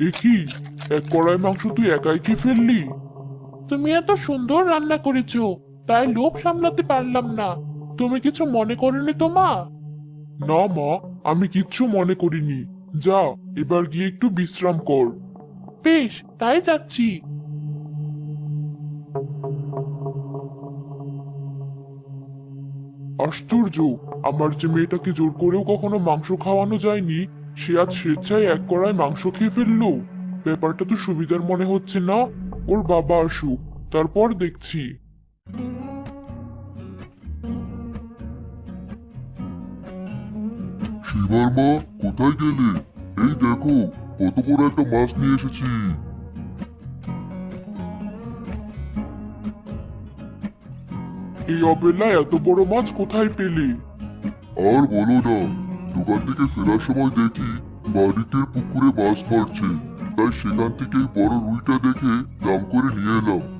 এ কি? এক কড়াই মাংস তুই একাই খেয়ে ফেললি? তুমি এত সুন্দর রান্না করেছ তাই লোভ সামলাতে পারলাম না। তুমি কিছু মনে করনি তো মা? না মা আমি কিচ্ছু মনে করিনি। যা এবার গিয়ে একটু বিশ্রাম কর। বেশ তাই যাচ্ছি। আশ্চর্য আমার যে মেয়েটাকে জোর করেও কখনো মাংস খাওয়ানো যায়নি সে আজ স্বেচ্ছায় এক কড়ায় মাংস খেয়ে ফেলল। ব্যাপারটা তো সুবিধার মনে হচ্ছে না। ওর বাবা আসুক তারপর দেখছি। শিবার মা কোথায় গেলে? এই দেখো কত বড় একটা মাছ নিয়ে এসেছি। এই অবেলায় এত বড় মাছ কোথায় পেলে? আর বলো না দোকান থেকে ফেরার সময় দেখি বাড়িতে পুকুরে মাছ মারছে তাই সেখান থেকে বড় রুইটা দেখে দাম করে নিয়ে এলাম।